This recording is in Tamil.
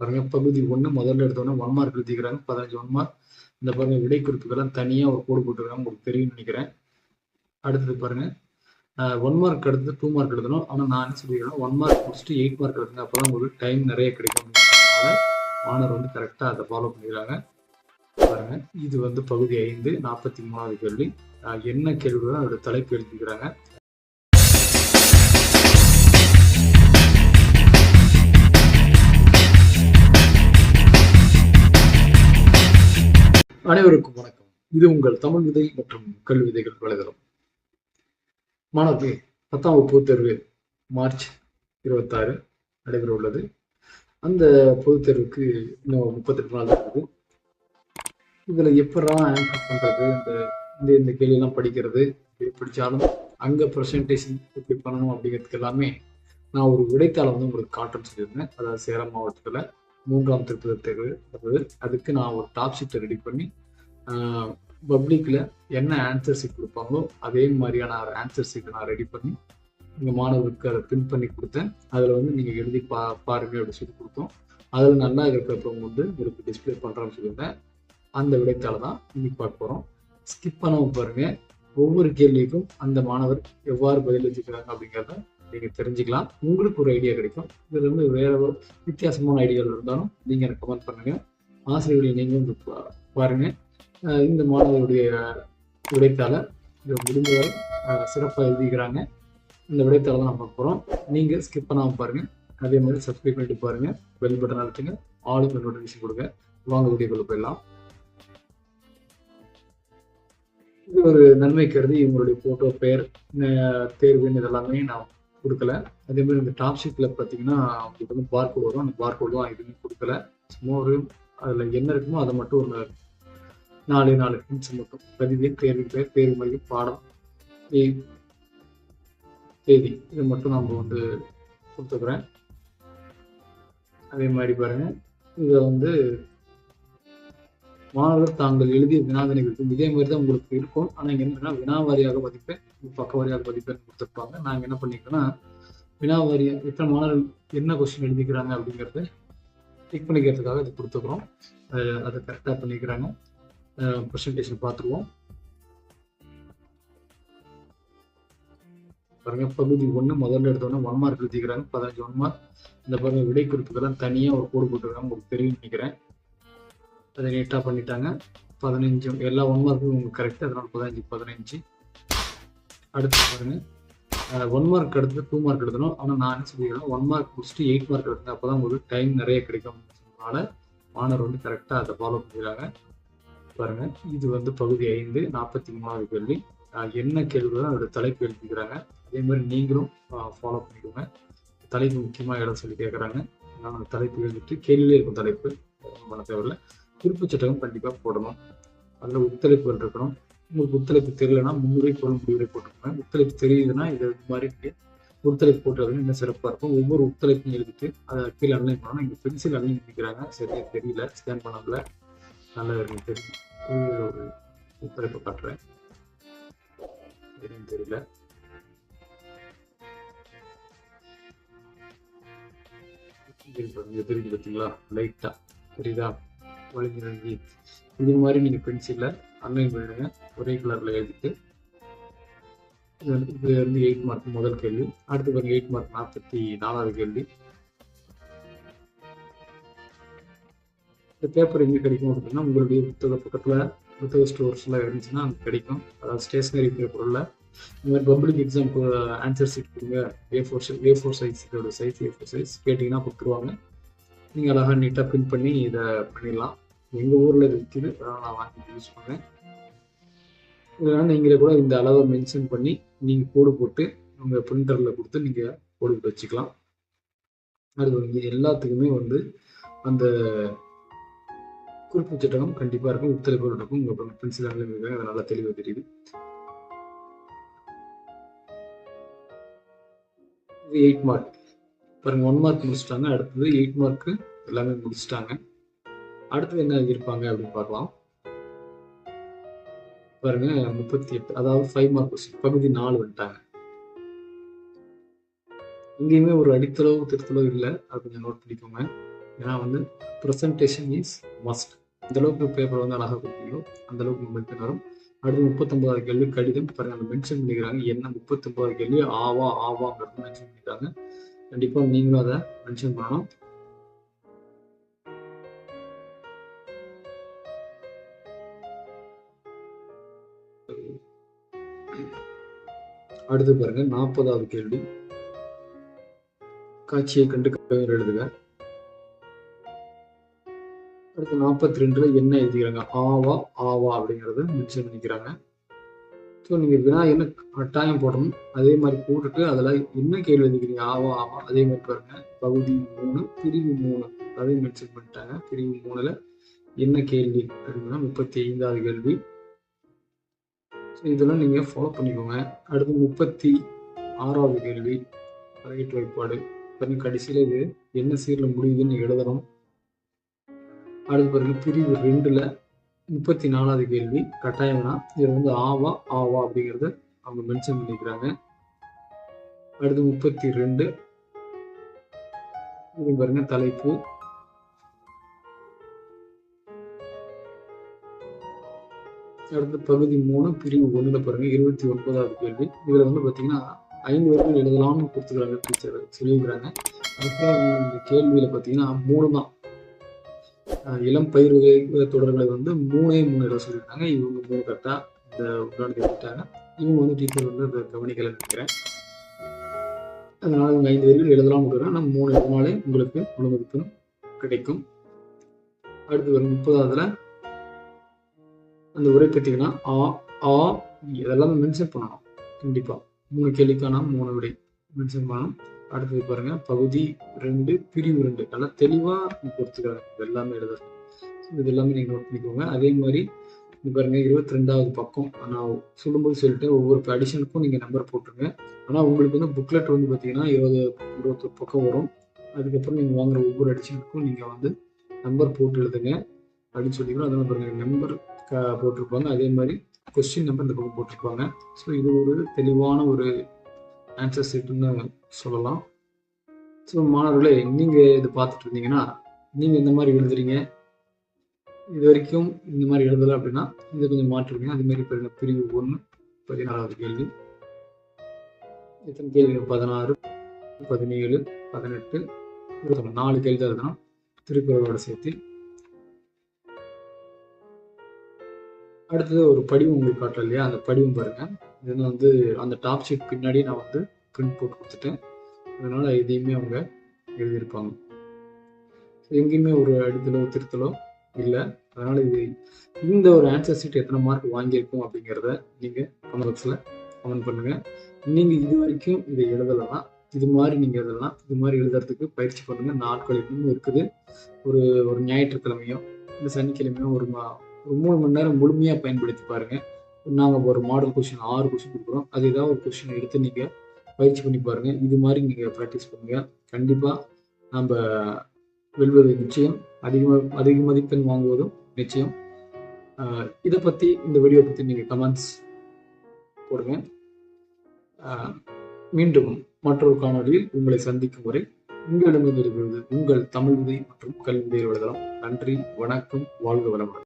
பாருங்க பகுதி ஒன்று முதல்ல எடுத்தோன்னே ஒன் மார்க் எழுதிக்கிறாங்க பதினஞ்சு ஒன் மார்க் இந்த பாருங்க விடை குறிப்புகள்லாம் தனியாக ஒரு கோடு போட்டுருக்காங்க. உங்களுக்கு தெரியும்னு நினைக்கிறேன். அடுத்தது பாருங்க. ஒன் மார்க் எடுத்து டூ மார்க் எழுதணும். ஆனால் நான் என்ன சொல்லிக்கிறேன் ஒன் மார்க் முடிச்சுட்டு எயிட் மார்க் எடுத்துங்க அப்போ தான் உங்களுக்கு டைம் நிறைய கிடைக்கும். அப்படிங்கிறதுனால மாணவர் வந்து கரெக்டாக அதை ஃபாலோ பண்ணிக்கிறாங்க. பாருங்க. இது வந்து பகுதி ஐந்து நாற்பத்தி மூணாவது கேள்வி. என்ன கேள்விகளோ அதோட தலைப்பு எழுதிக்கிறாங்க. அனைவருக்கும் வணக்கம். இது உங்கள் தமிழ் விதை மற்றும் கல்வி விதைகள் வலைதளம். மாணவர்களே பத்தாம் வகுப்பு தேர்வு மார்ச் இருபத்தாறு நடைபெற உள்ளது. அந்த பொதுத் தேர்வுக்கு இன்னும் முப்பத்தெட்டு நாள் இருக்குது இதுல எப்படா ஆன்சர் பண்றது? இந்த இந்த இந்த கேள்வியெல்லாம் படிக்கிறது எப்படி படித்தாலும் அங்க ப்ரெசன்டேஷன் எப்படி பண்ணணும் அப்படிங்கிறதுக்கு எல்லாமே நான் ஒரு விடைத்தாளை வந்து உங்களுக்கு காட்டுன்னு சொல்லியிருந்தேன். அதாவது சேலம் மாவட்டத்துல மூன்றாம் திருப்பதி தேர்வு. அதாவது அதுக்கு நான் ஒரு டாப் ஷீட்டை ரெடி பண்ணி பப்ளிக்கில் என்ன ஆன்சர் ஷீட் கொடுப்பாங்களோ அதே மாதிரியான ஒரு ஆன்சர் ஷீட்டை நான் ரெடி பண்ணி எங்கள் மாணவருக்கு அதை பின் பண்ணி கொடுத்தேன். அதில் வந்து நீங்கள் எழுதி பா பாருங்க அப்படின்னு சொல்லி கொடுத்தோம். அதில் நல்லா இருக்கிறப்ப வந்து உங்களுக்கு டிஸ்பிளே பண்ணுறோம்னு சொல்லியிருந்தேன். அந்த விடைத்தாளை தான் இன்னைக்கு பார்க்க போகிறோம் ஸ்கிப் பண்ணவும் பாருங்கள் ஒவ்வொரு கேள்விக்கும் அந்த மாணவர் எவ்வாறு பதில் வச்சுக்கிறாங்க அப்படிங்கிறத நீங்கள் தெரிஞ்சுக்கலாம். உங்களுக்கு ஒரு ஐடியா கிடைக்கும். இதில் இருந்து வேற ஒரு வித்தியாசமான ஐடியாவில் இருந்தாலும் நீங்கள் எனக்கு கமெண்ட் பண்ணுங்கள் ஆசிரியர்களை நீங்களும் வந்து இந்த மாணவருடைய விடைத்தாளை முடிந்தவரை சிறப்பாக சிறப்பா எழுதிக்கிறாங்க. இந்த விடைத்தாளை தான் நம்ம போகிறோம் போறோம். நீங்க ஸ்கிப் பண்ணாமல் பாருங்க. அதே மாதிரி சப்ஸ்கிரைப் பண்ணிட்டு பாருங்க. பெல் பட்டன் அழுத்துங்க. ஆளுக்கு நோட்டிஃபிகேஷன் கொடுங்க. வாங்க வீடியோக்குள்ள போயிடலாம். இது ஒரு நன்மை கருதி இவங்களுடைய போட்டோ பெயர் அஹ் தேர்வுன்னு இதெல்லாமே நான் கொடுக்கல. அதே மாதிரி இந்த டாப் ஷீட்ல பார்த்தீங்கன்னா உங்களுக்கு வந்து பார்கோடு வரும். அந்த பார்கோடு தான் எதுவுமே கொடுக்கல. சும்மா ஒரு அதுல என்ன இருக்குமோ அதை மட்டும் ஒரு நாலு நாலு நிமிஷம் மட்டும். பதிவு தேர்வு பேர் தேர்வு மையம் பாடம். தேதி. இது மட்டும் நம்ம வந்து கொடுத்துக்கிறேன். அதே மாதிரி பாருங்க. இதை வந்து மாணவர்கள் தாங்கள் எழுதிய வினாவினைகளுக்கும் இதே மாதிரி தான் உங்களுக்கு இருக்கும். ஆனால் இங்கே என்னன்னா வினாவாரியாக மதிப்பேன் பக்க வாரியாக மதிப்பெண் கொடுத்துருப்பாங்க. நாங்கள் என்ன பண்ணிக்கிறோன்னா வினாவாரியா எத்தனை மாணவர்கள் என்ன கொஸ்டின் எழுதிக்கிறாங்க அப்படிங்கிறத டிக் பண்ணிக்கிறதுக்காக இது கொடுத்துக்கிறோம். அதை கரெக்டாக பண்ணிக்கிறாங்க. ப்ரெசன்டேஷன் பார்த்துருவோம். பாருங்க பகுதி ஒன்று முதல்ல எடுத்தோடனே ஒன் மார்க் எழுதிக்கிறாங்க பதினஞ்சு ஒன் மார்க் இந்த பாருங்க விடை குறிப்புக்கெல்லாம் தனியாக ஒரு கோடு போட்டுருக்காங்க. உங்களுக்கு தெரியும் நினைக்கிறேன். அதை நீட்டாக பண்ணிட்டாங்க. பதினஞ்சு எல்லா ஒன் மார்க்கும் உங்களுக்கு கரெக்ட் அதனால பதினஞ்சு பதினஞ்சு. அடுத்து பாருங்க. ஒன் மார்க் எடுத்து டூ மார்க் எடுத்தணும் ஆனால் நான் என்ன சொல்லிக்கிறேன் ஒன் மார்க் முடிச்சுட்டு எயிட் மார்க் எடுத்தேன். அப்போ தான் உங்களுக்கு டைம் நிறைய கிடைக்கும். அதனால மாணவர் வந்து கரெக்டாக அதை ஃபாலோ பண்ணிக்கிறாங்க. பாருங்க. இது வந்து பகுதி ஐந்து நாற்பத்தி மூணாவது கேள்வி. என்ன கேள்விகளோ? அதோட தலைப்பு எழுதிக்கிறாங்க. அதே மாதிரி நீங்களும் ஃபாலோ பண்ணிக்கோங்க. தலைப்பு முக்கியமாக இடம் சொல்லி கேட்குறாங்க நான் அந்த தலைப்பு எழுதிட்டு கேள்வியிலே இருக்கும் தலைப்பு. பண்ண தேவையில்ல. குறிப்பு சட்டகம் கண்டிப்பாக போடணும். அதில் உத்தலைப்புகள் இருக்கணும். உங்களுக்கு உத்தலைப்பு தெரியலனா முன்னுரை பொருள் முடிவுரை போட்டுக்கோங்க. உத்தலைப்பு தெரியுதுன்னா இது மாதிரி நீங்க உத்தலைப்பு போட்டு இன்னும் சிறப்பாக இருக்கும்? ஒவ்வொரு உத்தலைப்பும் எழுதிட்டு அதை கீழே அன்லைன் பண்ணணும். இங்கே பென்சில் அன்லைன் பண்ணிக்கிறாங்க. சரியாக தெரியல. ஸ்கேன் பண்ணல நல்லா இருந்துச்சு ஒரு உத்தலைப்பு காட்டுறேன். தெரியும் தெரியல. தெரிஞ்சு பார்த்தீங்களா? லைட்டா தெரியுதா? வளைஞ்சு இது மாதிரி நீங்க பென்சில்ல அன்லைன் பண்ணிடுங்க ஒரே கலர்ல எழுதிட்டு. வந்து இது வந்து எயிட் மார்க் முதல் கேள்வி. அடுத்து பாருங்க எயிட் மார்க் நாற்பத்தி நாலாவது கேள்வி. இந்த பேப்பர் எங்கே கிடைக்கும் அப்படின்னா உங்களுடைய புத்தக பக்கத்தில் புத்தக ஸ்டோர்ஸ்லாம் இருந்துச்சுன்னா அது கிடைக்கும். அதாவது ஸ்டேஷனரி பேப்பரில் இந்த மாதிரி பப்ளிக் எக்ஸாம்க்கு ஆன்சர் ஷீட் கொடுங்க. A four A four size இதோட சைஸ் ஏ ஃபோர் சைஸ் கேட்டிங்கன்னா கொடுத்துருவாங்க. நீங்கள் அழகாக நீட்டாக பிரிண்ட் பண்ணி இதை பண்ணிடலாம். எங்கள் ஊரில் இது விற்கிது அதனால் நான் வாங்கி யூஸ் பண்ணுறேன் இதனால் நீங்களே கூட இந்த அளவை மென்ஷன் பண்ணி நீங்கள் கோடு போட்டு உங்கள் பிரிண்டரில் கொடுத்து நீங்கள் கோடு போட்டு வச்சுக்கலாம். அது எல்லாத்துக்குமே வந்து அந்த குறிப்பு சட்டகம் கண்டிப்பாக இருக்கும் உத்தரவு இருக்கும் உங்கள் பென்சில் இருக்காங்க அது நல்லா தெளிவாக தெரியுது. இது எயிட் மார்க் பாருங்க ஒன் மார்க் முடிச்சிட்டாங்க. அடுத்தது எயிட் மார்க் எல்லாமே முடிச்சிட்டாங்க. அடுத்தது என்ன இருப்பாங்க அப்படின்னு பார்க்கலாம். பாருங்க முப்பத்தி எட்டு அதாவது ஃபைவ் மார்க் கொஸ்டின் பகுதி நாலு வந்துட்டாங்க. இங்கேயுமே ஒரு அடித்தளவு திருத்தளவு இல்லை. அது கொஞ்சம் நோட் பண்ணிக்கோங்க. ஏன்னா வந்து ப்ரெசன்டேஷன் இஸ் மஸ்ட் இந்த அளவுக்கு பேப்பர் வந்து அழகாக கொடுத்தீங்களோ அந்த அளவுக்கு உங்களுக்கு வரும் அடுத்து முப்பத்தொன்பதாவது கேள்வி கடிதம் பாருங்க மென்ஷன் பண்ணிக்கிறாங்க. என்ன முப்பத்தொன்பதாவது கேள்வி? ஆவா ஆவாங்கிறது மென்ஷன் பண்ணிக்கிறாங்க. கண்டிப்பா நீங்களும் அதை மென்ஷன் பண்ணணும். அடுத்து பாருங்க நாற்பதாவது கேள்வி. காட்சியை கண்டு கவிஞர் எழுதுக. அடுத்து நாற்பத்தி ரெண்டுல என்ன எழுதிக்கிறாங்க? ஆவா ஆவா அப்படிங்கிறத மென்ஷன் பண்ணிக்கிறாங்க. ஸோ நீங்கள் வினா என்ன கட்டாயம் போடணும்? அதே மாதிரி போட்டுட்டு அதில் என்ன கேள்வி எழுதிக்கிறீங்க? ஆவா ஆவா அதே மாதிரி பாருங்க. பகுதி மூணு பிரிவு மூணு. அதையும் மென்ஷன் பண்ணிட்டாங்க. பிரிவு மூணுல என்ன கேள்வி அப்படின்னா முப்பத்தி ஐந்தாவது கேள்வி. ஸோ இதெல்லாம் நீங்கள் ஃபாலோ பண்ணிக்கோங்க. அடுத்து முப்பத்தி ஆறாவது கேள்வி. ரைட் வைப்பாடு பாருங்க இது என்ன சீரில் முடியுதுன்னு எழுதணும். அடுத்து பிறகு பிரிவு ரெண்டுல முப்பத்தி நாலாவது கேள்வி கட்டாயம்னா இதுல வந்து ஆவா ஆவா அப்படிங்கறத அவங்க மென்ஷன் பண்ணிக்கிறாங்க. அடுத்து முப்பத்தி ரெண்டு இது பாருங்க தலைப்பு. அடுத்து பகுதி மூணு பிரிவு ஒண்ணுல பாருங்க இருபத்தி ஒன்பதாவது கேள்வி. இதுல வந்து பாத்தீங்கன்னா ஐந்து வரைக்கும் எழுதலாம்னு கொடுத்துக்கிறாங்க டீச்சர் சொல்லியிருக்கிறாங்க. அப்புறம் இந்த கேள்வியில பாத்தீங்கன்னா மூணு தான் இளம் பயிர் வகை தொடர்களை வந்து மூணே மூணு இடம் சொல்லியிருக்காங்க. இவங்க மூணு கரெக்டா இந்த உடனடி எடுத்துட்டாங்க இவங்க வந்து டீச்சர் வந்து அதை கவனிக்கலை நினைக்கிறேன். அதனால இவங்க ஐந்து வரைக்கும் எழுதலாம் கொடுக்குறேன் நம்ம மூணு எழுதினாலே உங்களுக்கு முழு மதிப்பெண் கிடைக்கும். அடுத்து வரும் முப்பதாவதுல அந்த உரை பார்த்தீங்கன்னா ஆ ஆ இதெல்லாம் மென்ஷன் பண்ணணும். கண்டிப்பா. மூணு கேள்விக்கான மூணு விடை மென்ஷன் பண்ணணும். அடுத்தது பாருங்க பகுதி ரெண்டு பிரிவு ரெண்டு. நல்லா தெளிவா கொடுத்துக்கிறாங்க இது எல்லாமே எழுதுறது இது எல்லாமே நீங்க நோட் பண்ணிக்கோங்க. அதே மாதிரி இது பாருங்க இருபத்தி ரெண்டாவது பக்கம். நான் சொல்லும்போது சொல்லிட்டு ஒவ்வொரு அடிஷனுக்கும் நீங்க நம்பர் போட்டுருங்க. ஆனா உங்களுக்கு வந்து புக்லெட் வந்து பாத்தீங்கன்னா இருபது இருபத்தொரு பக்கம் வரும். அதுக்கப்புறம் நீங்க வாங்குற ஒவ்வொரு அடிஷனுக்கும் நீங்க வந்து நம்பர் போட்டு எழுதுங்க. அப்படின்னு சொல்லிக்கிறோம் அதே பாருங்க நம்பர் போட்டிருப்பாங்க. அதே மாதிரி கொஸ்டின் நம்பர் இந்த பக்கம் போட்டிருப்பாங்க. ஸோ இது ஒரு தெளிவான ஒரு ஆன்சர் சீட்டுன்னு சொல்லலாம். ஸோ மாணவர்களே நீங்கள் இது பார்த்துட்டு இருந்தீங்கன்னா நீங்கள் இந்த மாதிரி எழுதுறீங்க. இது வரைக்கும் இந்த மாதிரி எழுதலை அப்படின்னா இதை கொஞ்சம் மாற்றுவீங்க அதுமாரி மாதிரி பிரிவு ஒன்று பதினாறாவது கேள்வி. எத்தனை கேள்வி பதினாறு பதினேழு பதினெட்டு இருபத்தொன்று நாலு கேள்வி தான் எழுதணும். திருக்குறளோட சேர்த்து. அடுத்தது ஒரு படிவம் உங்களுக்கு காட்டலையா அந்த படிவம் பாருங்கள் இது வந்து அந்த டாப் ஷீட் பின்னாடி நான் வந்து பிரிண்ட் போட்டு கொடுத்துட்டேன். அதனால் இதையுமே அவங்க எழுதியிருப்பாங்க. எங்கேயுமே ஒரு அடித்தலோ திருத்தலோ இல்லை. அதனால் இது இந்த ஒரு ஆன்சர் ஷீட் எத்தனை மார்க் வாங்கியிருக்கும் அப்படிங்கிறத நீங்கள் கமெண்ட் பாக்ஸ்ல கமெண்ட் பண்ணுங்கள் நீங்கள் இது வரைக்கும் இதை எழுதலாம் இது மாதிரி நீங்கள் எழுதலாம் இது மாதிரி எழுதுறதுக்கு பயிற்சி பண்ணுங்கள் நாட்கள் இன்னும் இருக்குது. ஒரு ஒரு ஞாயிற்றுக்கிழமையோ இல்லை சனிக்கிழமையோ ஒரு மா ஒரு மூணு மணி நேரம் முழுமையாக பயன்படுத்தி பாருங்கள் நாங்கள் ஒரு மாடல் கொஷின் ஆறு கொஷின் கொடுக்குறோம். அது ஏதாவது ஒரு கொஷின் எடுத்து நீங்கள் பயிற்சி பண்ணி பாருங்கள் இது மாதிரி நீங்கள் ப்ராக்டிஸ் பண்ணுங்கள் கண்டிப்பாக நம்ம வெல்வது நிச்சயம். அதிகமாக அதிக மதிப்பெண் வாங்குவதும் நிச்சயம். இதை பற்றி இந்த வீடியோ பற்றி நீங்கள் கமெண்ட்ஸ் போடுங்க. மீண்டும் மற்றொரு காணொலியில் உங்களை சந்திக்கும் வரை உங்களிடமிருந்து உங்கள் தமிழ் விதை மற்றும் கல்வி விதை நன்றி வணக்கம் வாழ்க வளமுடன்.